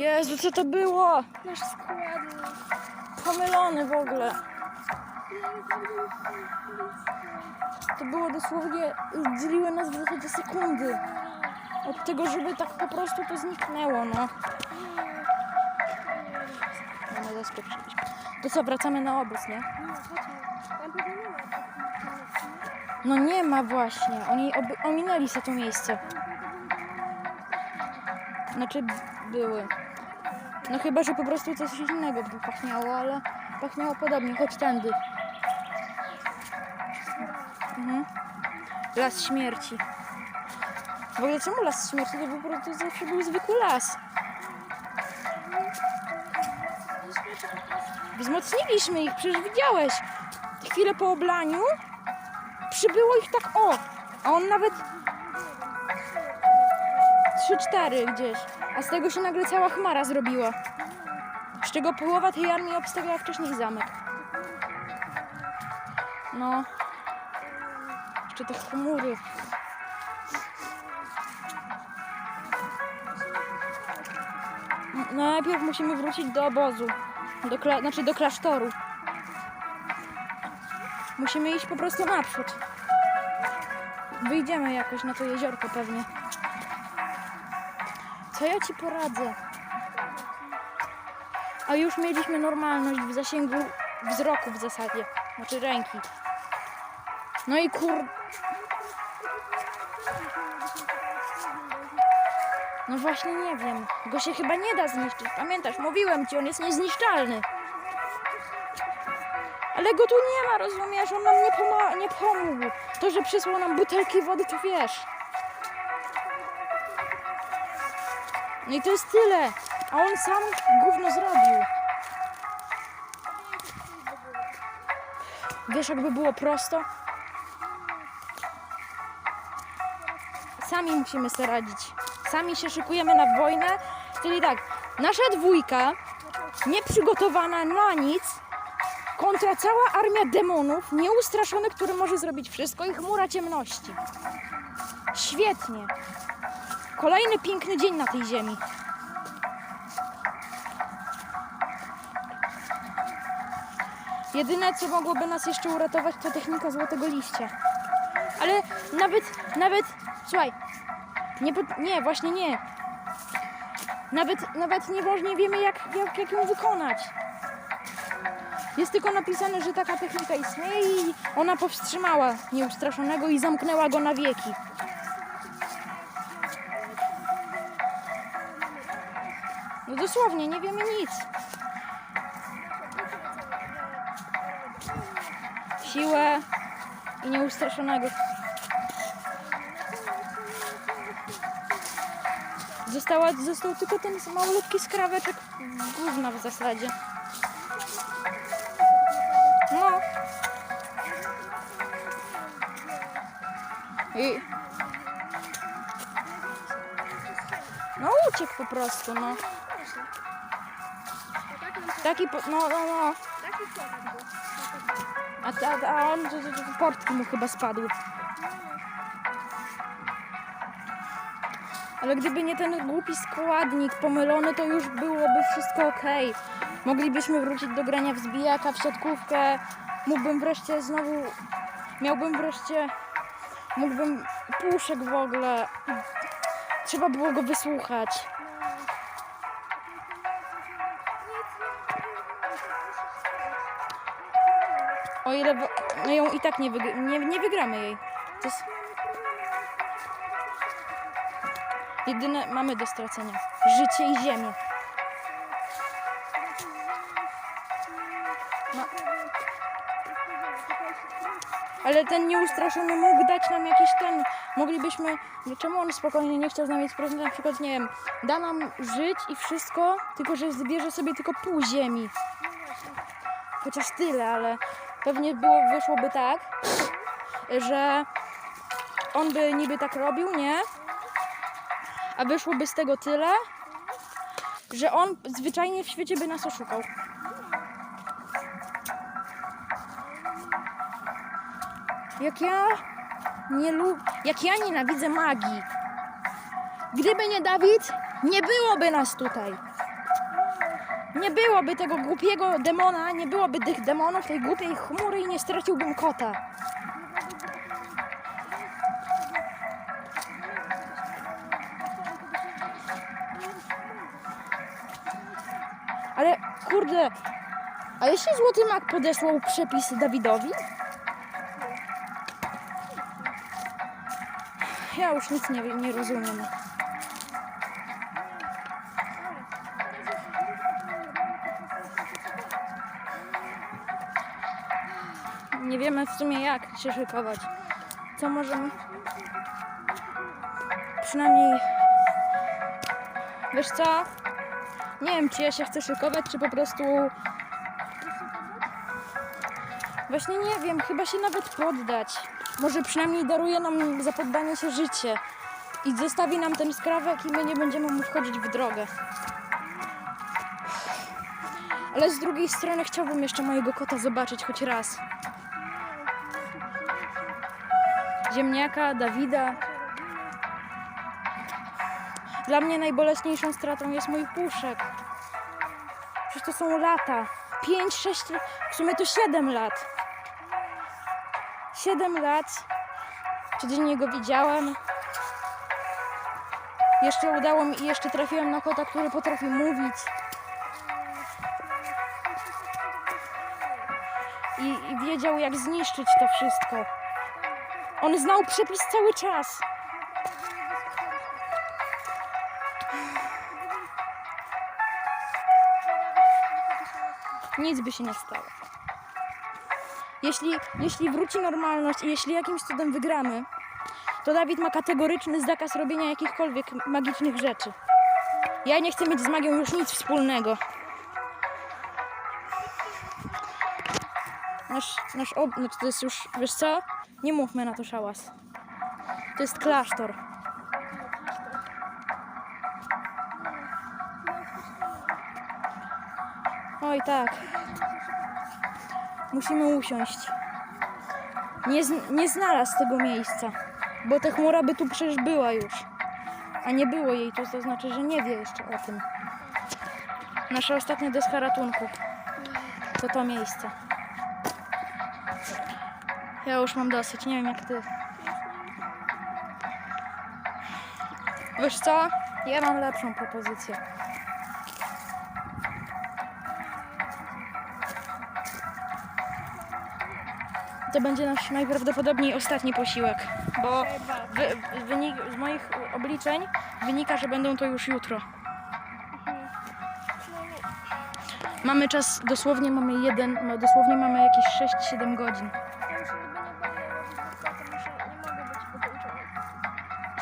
Jezu, co to było? Nasz składnik. Pomylony w ogóle. To było dosłownie, dzieliły nas w zasadzie sekundy. Od tego, żeby tak po prostu to zniknęło, no. No, zaskoczyliśmy. To co, wracamy na obóz, nie? No nie ma właśnie. Oni ominęli sobie to miejsce. Znaczy były. No chyba, że po prostu coś innego by pachniało, ale pachniało podobnie. Chodź tędy. Mhm. Las śmierci. W ogóle czemu las śmierci? To po prostu zawsze był zwykły las. Wzmocniliśmy ich, przecież widziałeś. Chwilę po oblaniu przybyło ich tak o, a on nawet 3-4 gdzieś, a z tego się nagle cała chmara zrobiła. Z czego połowa tej armii obstawiała wcześniej zamek. No. Jeszcze te chmury. Najpierw musimy wrócić do obozu. Do kla- znaczy do klasztoru. Musimy iść po prostu naprzód. Wyjdziemy jakoś na to jeziorko pewnie. Co ja ci poradzę? A już mieliśmy normalność w zasięgu wzroku w zasadzie. Znaczy ręki. No i kur... No właśnie nie wiem. Go się chyba nie da zniszczyć. Pamiętasz, mówiłem ci, on jest niezniszczalny. Ale go tu nie ma, rozumiesz? On nam nie, nie pomógł. To, że przysłał nam butelki wody, to wiesz. No i to jest tyle. A on sam gówno zrobił. Wiesz, jakby było prosto? Sami musimy sobie radzić. Sami się szykujemy na wojnę. Czyli tak, nasza dwójka, nieprzygotowana na nic, kontra cała armia demonów, nieustraszony, który może zrobić wszystko i chmura ciemności. Świetnie. Kolejny piękny dzień na tej ziemi. Jedyne, co mogłoby nas jeszcze uratować, to technika złotego liścia. Ale nawet, nawet, słuchaj, nie, nie, właśnie nie. Nawet, nawet nie wiemy, jak, jak, jak ją wykonać. Jest tylko napisane, że taka technika istnieje i ona powstrzymała nieustraszonego i zamknęła go na wieki. Dosłownie, nie wiemy nic. Siłę i nieustraszonego. Została, został tylko ten malutki skraweczek gówna w zasadzie. No. I... No uciekł po prostu, no. Taki, po, no, no, no. A, ta- a on, to, to, to portki mu chyba spadły. Ale gdyby nie ten głupi składnik pomylony, to już byłoby wszystko ok. Moglibyśmy wrócić do grania w zbijaka, w siatkówkę. Mógłbym wreszcie znowu... Miałbym wreszcie... Mógłbym... Puszek w ogóle. Trzeba było go wysłuchać. O ile... wo- No ją i tak nie, wygr- nie, nie wygramy jej. To jest... Jedyne mamy do stracenia. Życie i ziemię. No. Ale ten nieustraszony mógł dać nam jakiś ten... Moglibyśmy... no Czemu on spokojnie nie chciał z nami sprawdzić? Na przykład, nie wiem, da nam żyć i wszystko, tylko że zbierze sobie tylko pół ziemi. Chociaż tyle, ale pewnie było, wyszłoby tak, że on by niby tak robił, nie? A wyszłoby z tego tyle, że on zwyczajnie w świecie by nas oszukał. Jak ja nie lub... Jak ja nienawidzę magii. Gdyby nie Dawid, nie byłoby nas tutaj. Nie byłoby tego głupiego demona, nie byłoby tych demonów, tej głupiej chmury i nie straciłbym kota. Ale kurde, a jeśli Złoty Mak podesłał przepis Dawidowi? Ja już nic nie, nie rozumiem. Nie wiemy w sumie jak się szykować. Co możemy? Przynajmniej. Wiesz co? Nie wiem, czy ja się chcę szykować, czy po prostu. Właśnie nie wiem, chyba się nawet poddać. Może przynajmniej daruje nam za poddanie się życie. I zostawi nam ten skrawek i my nie będziemy mu wchodzić w drogę. Ale z drugiej strony chciałbym jeszcze mojego kota zobaczyć choć raz. Ziemniaka, Dawida. Dla mnie najboleśniejszą stratą jest mój puszek. Przecież to są lata. 5, 6, w sumie to 7 lat. 7 lat. Codziennie go widziałam. Jeszcze udało mi jeszcze trafiłem na kota, który potrafi mówić. I, I wiedział jak zniszczyć to wszystko. On znał przepis cały czas. Nic by się nie stało. Jeśli, jeśli wróci normalność i jeśli jakimś cudem wygramy, to Dawid ma kategoryczny zakaz robienia jakichkolwiek magicznych rzeczy. Ja nie chcę mieć z magią już nic wspólnego. Nasz, nasz ob... Znaczy to jest już... Wiesz co? Nie mówmy na to szałas. To jest klasztor. Oj tak. Musimy usiąść. Nie, z- nie znalazł tego miejsca, bo ta chmura by tu przecież była już. A nie było jej tu, to znaczy, że nie wie jeszcze o tym. Nasza ostatnia deska ratunku to to miejsce. Ja już mam dosyć, nie wiem jak ty. Wiesz co? Ja mam lepszą propozycję. To będzie nasz najprawdopodobniej ostatni posiłek, bo wy, wynik, z moich obliczeń wynika, że będą to już jutro. Mamy czas, dosłownie mamy jeden, no dosłownie mamy jakieś 6-7 godzin.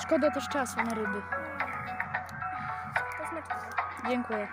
Szkoda też czasu na ryby. Dziękuję.